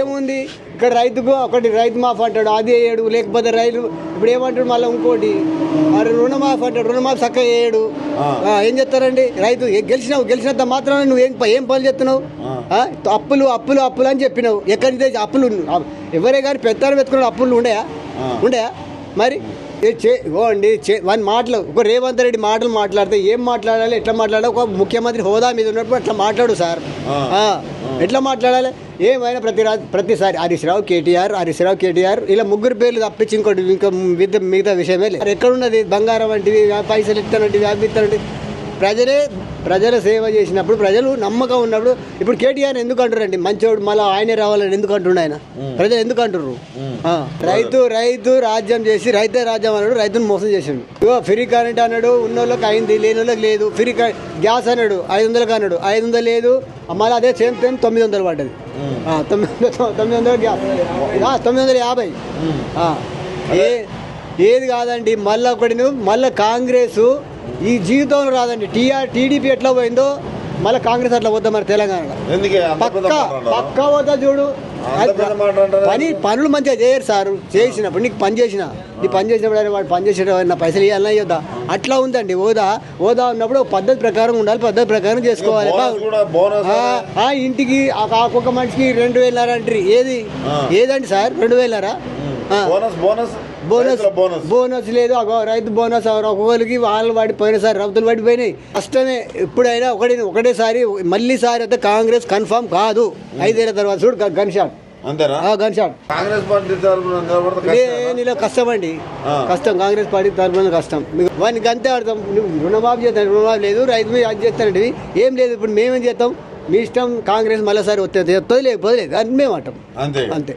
ఏముంది? ఇక్కడ రైతుకు ఒకటి రైతు మాఫ్ అంటాడు అది వేయడు లేకపోతే రైలు ఇప్పుడు ఏమంటాడు మళ్ళీ ఇంకోటి? మరి రుణమాఫ్ అంటాడు రుణమాఫ్ చక్కగా వేయడు. ఏం చెప్తారండి రైతు గెలిచినావు గెలిచినంత మాత్రం నువ్వు ఏం ఏం పనులు చెప్తున్నావు అప్పులు అప్పులు అప్పులు అని చెప్పినావు. ఎక్కడి నుంచి అప్పులు ఎవరే కానీ పెద్దారు వెతుకున్న అప్పులు ఉండయా? ఉండయా? మరి? ఏ చే ఓ అండి చే వన్ మాటలు ఒక రేవంత్ రెడ్డి మాటలు మాట్లాడితే ఏం మాట్లాడాలి ఎట్లా మాట్లాడాలి? ఒక ముఖ్యమంత్రి హోదా మీద ఉన్నప్పుడు అట్లా మాట్లాడు సార్. ఎట్లా మాట్లాడాలి? ఏమైనా ప్రతి ప్రతిసారి హరీష్ రావు కేటీఆర్ హరీష్రావు కేటీఆర్ ఇలా ముగ్గురు పేర్లు తప్పించి ఇంకోటి ఇంకా మిగతా మిగతా విషయమే లేదు. ఎక్కడున్నది? బంగారం వంటివి పైసలు ఇస్తానంటివి అవి ఇస్తానంటివి ప్రజలే ప్రజల సేవ చేసినప్పుడు ప్రజలు నమ్మకం ఉన్నప్పుడు ఇప్పుడు కేటీఆర్ ఎందుకు అంటారండి మంచోడు మళ్ళీ ఆయనే రావాలని ఎందుకు అంటుండు ఆయన? ప్రజలు ఎందుకు అంటుర్రు? రైతు రైతు రాజ్యం చేసి రైతే రాజ్యం అన్నాడు రైతును మోసం చేసిండు. ఇగో ఫ్రీ కరెంట్ అన్నాడు ఉన్నోళ్ళకి అయింది లేని వాళ్ళకి లేదు. ఫ్రీ గ్యాస్ అన్నాడు ఐదు వందలకు అన్నాడు. ఐదు వందలు లేదు మళ్ళీ అదే సేమ్ టైం తొమ్మిది వందలు పడ్డది. తొమ్మిది వందలు తొమ్మిది వందలు గ్యాస్ తొమ్మిది వందల యాభై. ఏ ఏది కాదండి మళ్ళీ ఒకటి మళ్ళీ కాంగ్రెస్ ఈ జీవితంలో రాదండి. టీఆర్ టీడీపీ ఎట్లా పోయిందో మళ్ళీ కాంగ్రెస్ అట్లా పోద్దాం మరి తెలంగాణలో? పక్క? పక్క పోతా చూడు? పని పనులు మంచిగా చేయరు సార్. చేసినప్పుడు నీకు పని చేసిన నీ పని చేసినప్పుడు ఆయన వాడు పని చేసేటప్పుడు నా పైసలు ఇవ్వాలన్నా ఇవ్వద్దా? అట్లా ఉందండి హోదా హోదా ఉన్నప్పుడు పద్ధతి ప్రకారం ఉండాలి పద్ధతి ప్రకారం చేసుకోవాలి. ఆ, ఇంటికి ఆ ఒక్కొక్క మనిషికి రెండు వేలన్నర అంటారు. ఏది. ఏదండి సార్? రెండు వేలన్నర? ఆ. Bonus bonus. Bonus bonus. లేదు. రైతు బోనస్ ఒక్కొక్కరికి వాళ్ళు పడిపోయిన సార్ రౌతులు పడిపోయినాయి కష్టమే. ఎప్పుడైనా ఒకటి ఒకటేసారి మళ్ళీ సారి అయితే కాంగ్రెస్ కన్ఫర్మ్ కాదు. ఐదేళ్ళ తర్వాత చూడు గ- గన్ షాట్ అంతేనా? ఆ గన్ షాట్ కాంగ్రెస్ పార్టీ తరఫున నిలబడితే లే, కష్టమేనా? నీలో కష్టం అండి. కష్టం. కాంగ్రెస్ పార్టీ తరఫున కష్టం. వానికి అంతే అర్థం రుణమాఫీ చేస్తాను రుణమాఫీ లేదు. రైతు మీద అది చేస్తానండి ఏం లేదు. ఇప్పుడు మేమేం చేస్తాం? మీ ఇష్టం కాంగ్రెస్ మళ్ళీసారి వస్తుంది లేకపోతే లేదు అని మేము అంటాం అంతే. అంతే.